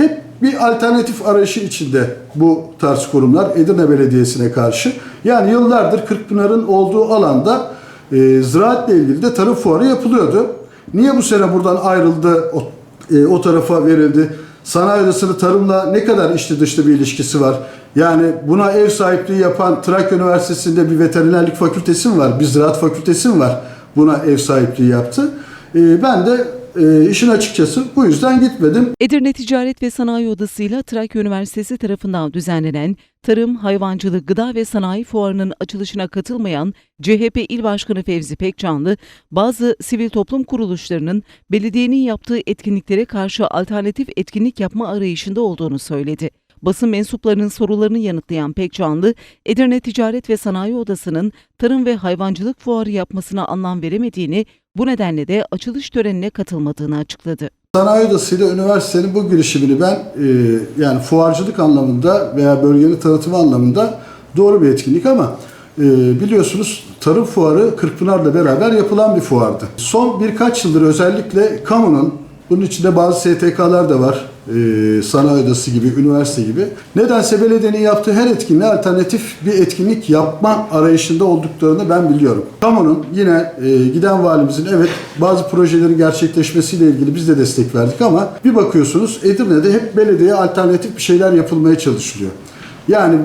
Hep bir alternatif arayışı içinde bu tarz kurumlar Edirne Belediyesi'ne karşı. Yani yıllardır Kırkpınar'ın olduğu alanda e, ziraatle ilgili de tarım fuarı yapılıyordu. Niye bu sene buradan ayrıldı, o, e, o tarafa verildi? Sanayi odasını tarımla ne kadar içli dışlı bir ilişkisi var? Yani buna ev sahipliği yapan Trakya Üniversitesi'nde bir veterinerlik fakültesi mi var? Bir ziraat fakültesi mi var? Buna ev sahipliği yaptı. E, ben de e, işin açıkçası bu yüzden gitmedim. Edirne Ticaret ve Sanayi Odası ile Trakya Üniversitesi tarafından düzenlenen Tarım, Hayvancılık, Gıda ve Sanayi Fuarı'nın açılışına katılmayan CHP İl Başkanı Fevzi Pekcanlı, bazı sivil toplum kuruluşlarının belediyenin yaptığı etkinliklere karşı alternatif etkinlik yapma arayışında olduğunu söyledi. Basın mensuplarının sorularını yanıtlayan Pekcanlı, Edirne Ticaret ve Sanayi Odası'nın tarım ve hayvancılık fuarı yapmasına anlam veremediğini, bu nedenle de açılış törenine katılmadığını açıkladı. Sanayi Odası'yla üniversitenin bu girişimini ben e, yani fuarcılık anlamında veya bölgenin tanıtımı anlamında doğru bir etkinlik ama e, biliyorsunuz tarım fuarı Kırkpınar'la beraber yapılan bir fuardı. Son birkaç yıldır özellikle kamunun bunun içinde bazı STK'lar da var. E, sanayi odası gibi, üniversite gibi. Nedense belediyenin yaptığı her etkinliğe alternatif bir etkinlik yapma arayışında olduklarını ben biliyorum. Kamunun yine e, giden valimizin evet bazı projelerin gerçekleşmesiyle ilgili biz de destek verdik ama bir bakıyorsunuz Edirne'de hep belediyeye alternatif bir şeyler yapılmaya çalışılıyor. Yani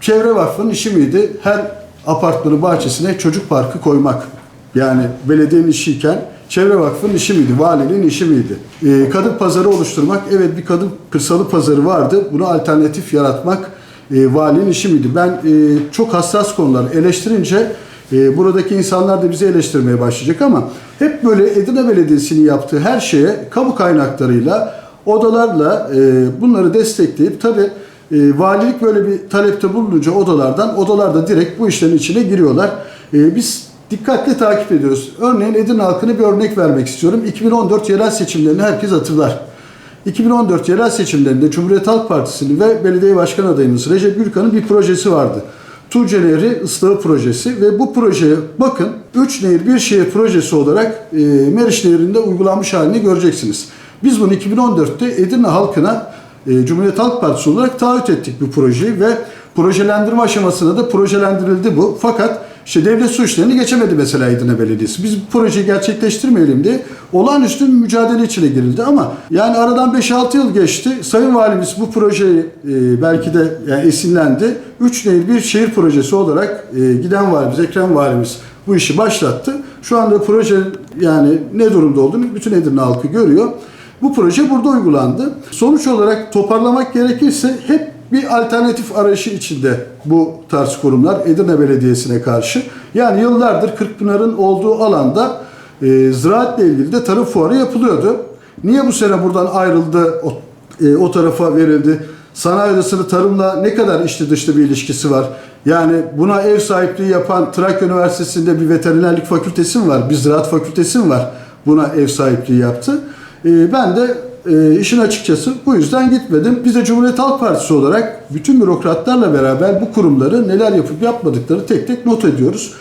Çevre Vakfı'nın işi miydi? Her apartmanın bahçesine çocuk parkı koymak. Yani belediyenin işiyken Çevre Vakfı'nın işi miydi? Valiliğin işi miydi? Ee, kadın pazarı oluşturmak. Evet bir kadın kırsalı pazarı vardı. Bunu alternatif yaratmak e, valinin işi miydi? Ben e, çok hassas konular eleştirince e, buradaki insanlar da bizi eleştirmeye başlayacak ama hep böyle Edirne Belediyesi'nin yaptığı her şeye kamu kaynaklarıyla, odalarla e, bunları destekleyip tabii e, valilik böyle bir talepte bulununca odalardan, odalar da direkt bu işlerin içine giriyorlar. E, biz dikkatli takip ediyoruz. Örneğin Edirne halkına bir örnek vermek istiyorum. 2014 yerel seçimlerini herkes hatırlar. 2014 yerel seçimlerinde Cumhuriyet Halk Partisi'nin ve belediye başkan adayımız Recep Gürkan'ın bir projesi vardı. Tuğce Nehri ıslahı projesi ve bu projeye bakın 3 nehir bir şehir projesi olarak e, Meriç Nehri'nde uygulanmış halini göreceksiniz. Biz bunu 2014'te Edirne halkına e, Cumhuriyet Halk Partisi olarak taahhüt ettik bu projeyi ve projelendirme aşamasında da projelendirildi bu. Fakat işte devlet su işlerini geçemedi mesela Edirne Belediyesi. Biz bu projeyi gerçekleştirmeyelim diye olağanüstü bir mücadele içine girildi ama yani aradan 5-6 yıl geçti. Sayın Valimiz bu projeyi e, belki de yani esinlendi. 3 nehir bir şehir projesi olarak e, giden valimiz, Ekrem Valimiz bu işi başlattı. Şu anda proje yani ne durumda olduğunu bütün Edirne halkı görüyor. Bu proje burada uygulandı. Sonuç olarak toparlamak gerekirse hep bir alternatif arayışı içinde bu tarz kurumlar Edirne Belediyesi'ne karşı. Yani yıllardır Kırkpınar'ın olduğu alanda e, ziraatle ilgili de tarım fuarı yapılıyordu. Niye bu sene buradan ayrıldı, o, e, o tarafa verildi? Sanayi odasını tarımla ne kadar içli dışlı bir ilişkisi var? Yani buna ev sahipliği yapan Trakya Üniversitesi'nde bir veterinerlik fakültesi mi var? Bir ziraat fakültesi mi var? Buna ev sahipliği yaptı. E, ben de e, işin açıkçası bu yüzden gitmedim. Biz de Cumhuriyet Halk Partisi olarak bütün bürokratlarla beraber bu kurumları neler yapıp yapmadıkları tek tek not ediyoruz.